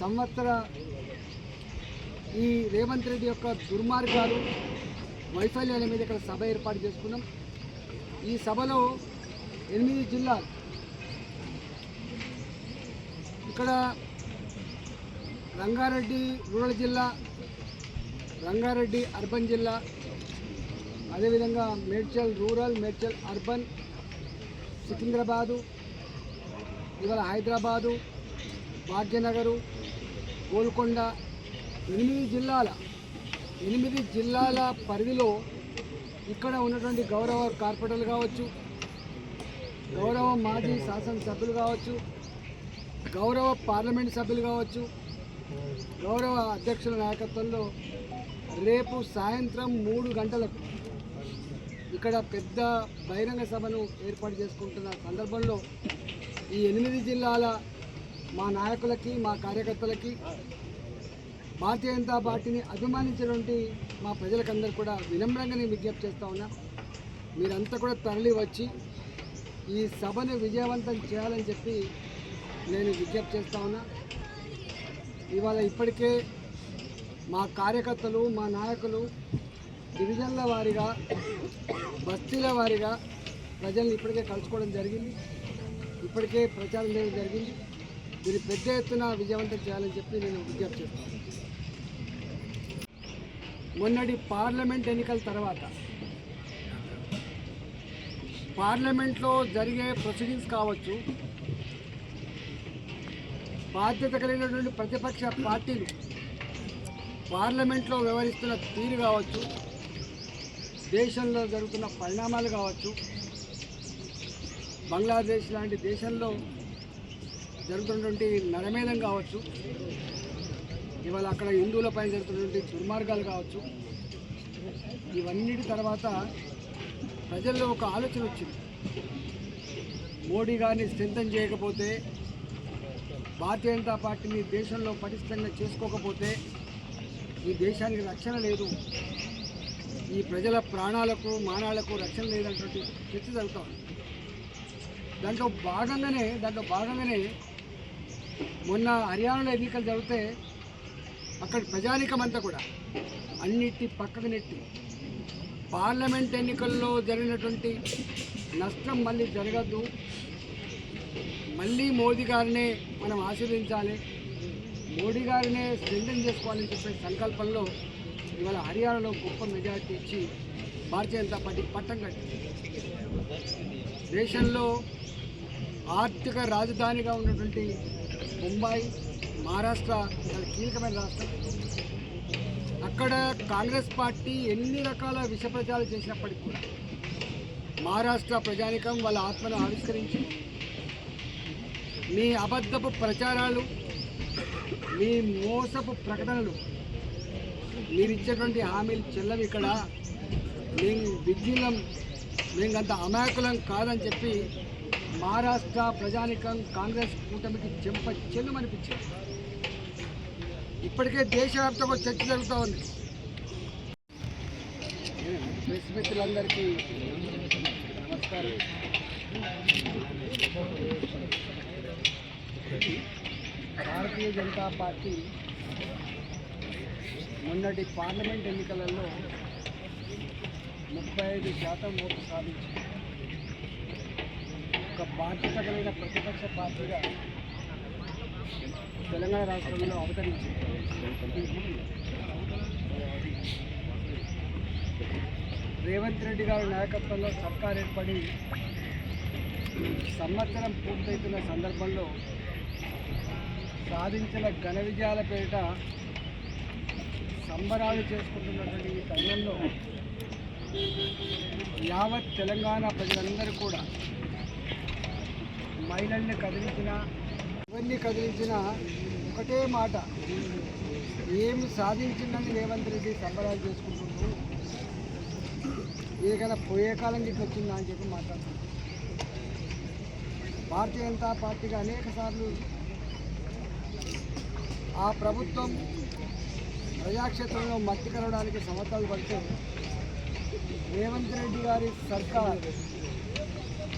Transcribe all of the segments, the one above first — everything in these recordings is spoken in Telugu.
సంవత్సర ఈ రేవంత్ రెడ్డి యొక్క దుర్మార్గాలు వైఫల్యాల మీద ఇక్కడ సభ ఏర్పాటు చేసుకున్నాం. ఈ సభలో ఎనిమిది జిల్లాలు ఇక్కడ రంగారెడ్డి రూరల్ జిల్లా రంగారెడ్డి అర్బన్ జిల్లా అదేవిధంగా మేడ్చల్ రూరల్ మేడ్చల్ అర్బన్ సికింద్రాబాదు ఇవాళ హైదరాబాదు భాగ్యనగరు గోల్కొండ ఎనిమిది జిల్లాల ఎనిమిది జిల్లాల పరిధిలో ఇక్కడ ఉన్నటువంటి గౌరవ కార్పొరేటర్లు కావచ్చు గౌరవ మాజీ శాసనసభ్యులు కావచ్చు గౌరవ పార్లమెంట్ సభ్యులు కావచ్చు గౌరవ అధ్యక్షుల నాయకత్వంలో రేపు సాయంత్రం మూడు గంటలకు ఇక్కడ పెద్ద బహిరంగ సభను ఏర్పాటు చేసుకుంటున్న సందర్భంలో ఈ ఎనిమిది జిల్లాల మా నాయకులకి మా కార్యకర్తలకి భారతీయ జనతా పార్టీని అభిమానించినటువంటి మా ప్రజలకందరూ కూడా వినమ్రంగా నేను విజ్ఞప్తి చేస్తా ఉన్నా. మీరంతా కూడా తరలి వచ్చి ఈ సభను విజయవంతం చేయాలని చెప్పి నేను విజ్ఞప్తి చేస్తా ఉన్నా. ఇవాళ ఇప్పటికే మా కార్యకర్తలు మా నాయకులు డివిజన్ల వారీగా బస్తీల వారీగా ప్రజల్ని ఇప్పటికే కలుసుకోవడం జరిగింది. ఇప్పటికే ప్రచారం చేయడం జరిగింది. దీన్ని పెద్ద ఎత్తున విజయవంతం చేయాలని చెప్పి నేను విజ్ఞప్తి చేస్తాను మొన్నటి పార్లమెంట్ ఎన్నికల తర్వాత పార్లమెంట్లో జరిగే ప్రొసీడింగ్స్ కావచ్చు బాధ్యత కలిగినటువంటి ప్రతిపక్ష పార్టీలు పార్లమెంట్లో వ్యవహరిస్తున్న తీరు కావచ్చు దేశంలో జరుగుతున్న పరిణామాలు కావచ్చు బంగ్లాదేశ్ లాంటి దేశంలో జరుగుతున్నటువంటి నరమేధం కావచ్చు ఇవాళ అక్కడ హిందువులపై జరుగుతున్నటువంటి దుర్మార్గాలు కావచ్చు ఇవన్నిటి తర్వాత ప్రజల్లో ఒక ఆలోచన వచ్చింది. మోడీ గారిని స్ట్రెంథన్ చేయకపోతే భారతీయ జనతా పార్టీని దేశంలో పటిష్టంగా చేసుకోకపోతే ఈ దేశానికి రక్షణ లేదు. ఈ ప్రజల ప్రాణాలకు మానాలకు రక్షణ లేదన్నటువంటి చర్చ జరుగుతూ ఉంది. దాంట్లో భాగంగానే దాంట్లో భాగంగానే మొన్న హర్యానాలో ఎన్నికలు జరిగితే అక్కడ ప్రజానికం అంతా కూడా అన్నిటి పక్కకు నెట్టి పార్లమెంట్ ఎన్నికల్లో జరిగినటువంటి నష్టం మళ్ళీ జరగద్దు. మళ్ళీ మోదీ గారినే మనం ఆశీర్వించాలి మోడీ గారినే స్ట్రెంగ్ చేసుకోవాలని చెప్పే సంకల్పంలో ఇవాళ హర్యానాలో గొప్ప మెజారిటీ ఇచ్చి భారతీయ జనతా పార్టీ పట్టం కట్టింది. దేశంలో ఆర్థిక రాజధానిగా ఉన్నటువంటి ముంబై మహారాష్ట్ర చాలా కీలకమైన రాష్ట్రం. అక్కడ కాంగ్రెస్ పార్టీ ఎన్ని రకాల విష ప్రచారం చేసినప్పటికీ కూడా మహారాష్ట్ర ప్రజానికం వాళ్ళ ఆత్మను ఆవిష్కరించి మీ అబద్ధపు ప్రచారాలు మీ మోసపు ప్రకటనలు మీరు ఇచ్చేటువంటి హామీలు చెల్లవి ఇక్కడ. మేము విజ్ఞులం మేము అంత అమాయకులం కాదని చెప్పి మహారాష్ట్ర ప్రజానికం కాంగ్రెస్ కూటమికి చెంప చెల్లుమనిపించింది. ఇప్పటికే దేశవ్యాప్తంగా చర్చ జరుగుతూ ఉంది. ప్రెస్ మిత్రులందరికీ నమస్కారం. భారతీయ జనతా పార్టీ మొన్నటి పార్లమెంట్ ఎన్నికలలో ముప్పై ఐదు శాతం ఓటు సాధించి ఒక బాధ్యత కలిగిన ప్రతిపక్ష పార్టీగా తెలంగాణ రాష్ట్రంలో అవతరించింది రేవంత్ రెడ్డి గారి నాయకత్వంలో సర్కార్ ఏర్పడి సంవత్సరం పూర్తవుతున్న సందర్భంలో సాధించిన ఘన విజయాల పేరిట సంబరాలు చేసుకుంటున్నటువంటి ఈ తరుణంలో యావత్ తెలంగాణ ప్రజలందరూ కూడా మహిళల్ని కదిలించిన ఇవన్నీ కదిలించిన ఒకటే మాట. ఏమి సాధించిందని రేవంత్ రెడ్డి సంబరాలు చేసుకుంటున్నారు ఏదైనా పోయే కాలం గిట్ల వచ్చిందా అని చెప్పి మాట్లాడుతున్నారు భారతీయ జనతా పార్టీగా అనేక సార్లు ఆ ప్రభుత్వం ప్రజాక్షేత్రంలో మట్టి కలవడానికి సంవత్సరాలు పడితే రేవంత్ రెడ్డి గారి సర్కార్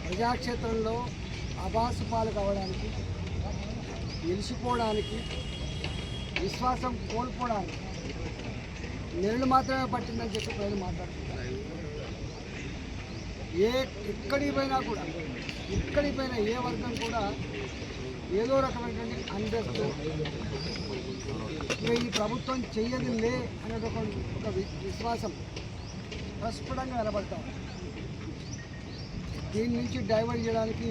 ప్రజాక్షేత్రంలో అభాసు పాలు కావడానికి నిలిచిపోవడానికి విశ్వాసం కోల్పోవడానికి నెలలు మాత్రమే పట్టిందని చెప్పి ప్రజలు మాట్లాడుతున్నారు. ఏ ఎక్కడికి పోయినా కూడా ఎక్కడికి పోయినా ఏ వర్గం కూడా ఏదో రకమైనటువంటి అండర్స్తో ఇక ఈ ప్రభుత్వం చెయ్యదు లే అనేది ఒక ఒక వి- విశ్వాసం ప్రస్ఫుటంగా నిలబడతాం దీని నుంచి డైవర్ట్ చేయడానికి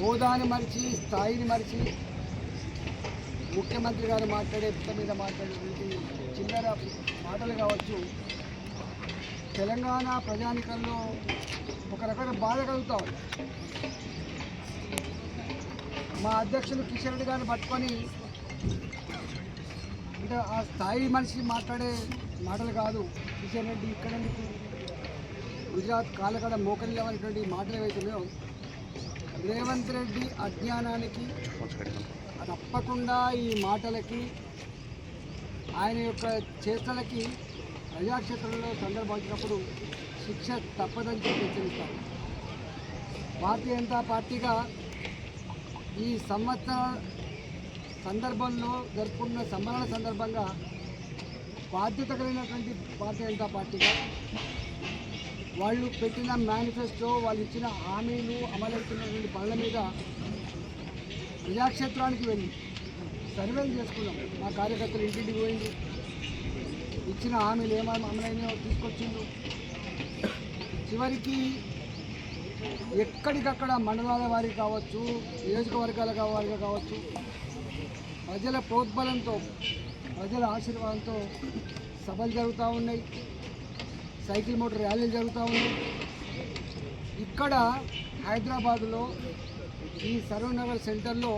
హోదాని మరిచి స్థాయిని మరిచి ముఖ్యమంత్రి గారు మాట్లాడే పుట్ట మీద మాట్లాడే చిల్లర మాటలు కావచ్చు. తెలంగాణ ప్రజానికంలో ఒక రకమైన బాధ కలుగుతా మా అధ్యక్షులు కిషన్ రెడ్డి గారిని పట్టుకొని అంటే ఆ స్థాయి మనిషి మాట్లాడే మాటలు కాదు. కిషన్ రెడ్డి ఇక్కడ గుజరాత్ కాలకడ మోకలి అనేటువంటి మాటలు ఏవైతున్నాయో రేవంత్ రెడ్డి అజ్ఞానానికి తప్పకుండా ఈ మాటలకి ఆయన యొక్క చేష్టలకి ప్రజాక్షేత్రంలో సందర్భించినప్పుడు శిక్ష తప్పదని చెప్పి హెచ్చరిస్తారు. భారతీయ జనతా పార్టీగా ఈ సంవత్సర సందర్భంలో జరుపుకున్న సమ్మరణ సందర్భంగా బాధ్యత కలిగినటువంటి భారతీయ జనతా పార్టీగా వాళ్ళు పెట్టిన మేనిఫెస్టో వాళ్ళు ఇచ్చిన హామీలు అమలవుతున్నటువంటి పనుల మీద ప్రజాక్షేత్రానికి వెళ్ళి సర్వేలు చేసుకున్నాం. మా కార్యకర్తలు ఇంటింటికి పోయింది ఇచ్చిన హామీలు ఏమైనా అమలైనాయో తీసుకొచ్చిండు చివరికి ఎక్కడికక్కడ మండలాల వారికి కావచ్చు నియోజకవర్గాల వారికి కావచ్చు ప్రజల ప్రోద్బలంతో ప్రజల ఆశీర్వాదంతో సభలు జరుగుతూ ఉన్నాయి. సైకిల్ మోటార్ ర్యాలీలు జరుగుతూ ఉన్నాయి ఇక్కడ హైదరాబాదులో ఈ సరూర్ నగర్ సెంటర్లో